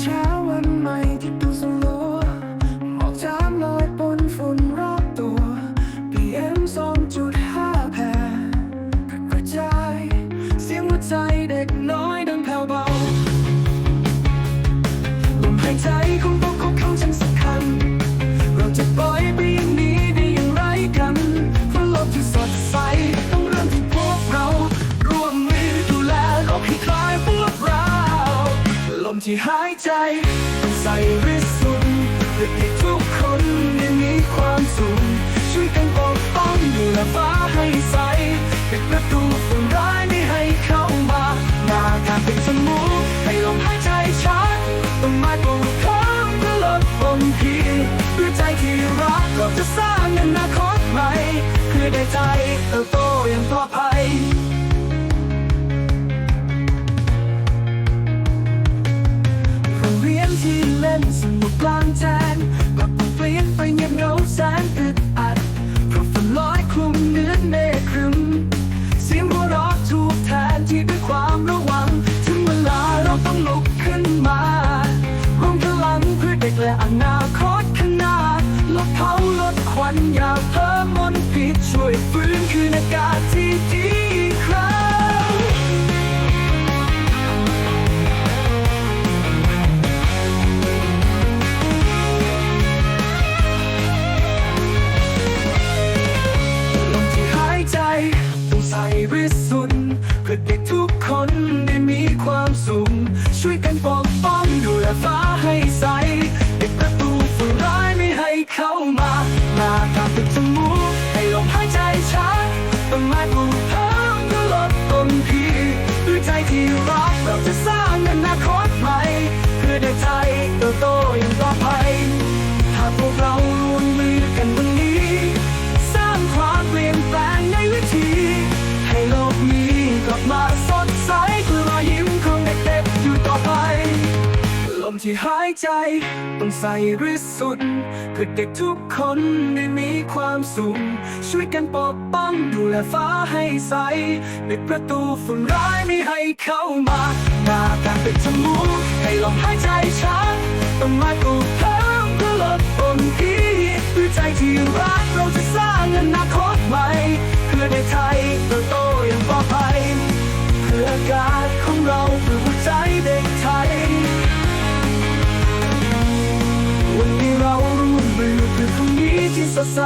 เช้าวันใหม่ที่ดูสด ที่หายใจ ใส่ริสุนเพื่อให้ทุกคนได้มีความสุขช่วยกันปกป้องดูแลฟ้าให้ใสปิดประตูฝุ่นร้ายไม่ให้เข้ามาหน้ากากเป็นสมูให้ลมหายใจชัดต้องมาปลูกพร้อมเพื่อลดปมพีด้วยใจที่รักเราจะสร้างอนาคตใหม่เพื่อได้ใจเติบโตอย่างปลอดภัย นสนุกลางแจ้งกลับเปลี่ยนไปเงียบเงาแสนอึดอัดเพราะฝนลอยคลุมเนื้อเมฆครึมเสียงหัวเราะถูกแทนที่ด้วยความระวัง ถึงเวลาเราต้องลุกขึ้นมารวมพลังเพื่อเด็กและอนาคตข้างหน้าลดเผาลดควันอย่าเพิ่มมลพิษช่วยฟื้นคืนอากาศที่ดี ใจที่รักเราจะสร้าง ที่หายใจ ต้องใส่ริสุทธิ์เพื่อเด็กทุกคนได้มีความสุข ช่วยกันปกป้องดูแลฟ้าให้ใสปิดประตูฝุ่นร้ายไม่ให้เข้ามา หน้ากากปิดจมูกให้ลมหายใจชัดต้องมาปลูเพิ่มเพื่อลดปนพิษด้วยใจที่รักเราจะสร้างอนาคตใหม่เพื่อได้ไทยเติบโตอย่างปลอดภัยเพื่อกาศของเรา สดใส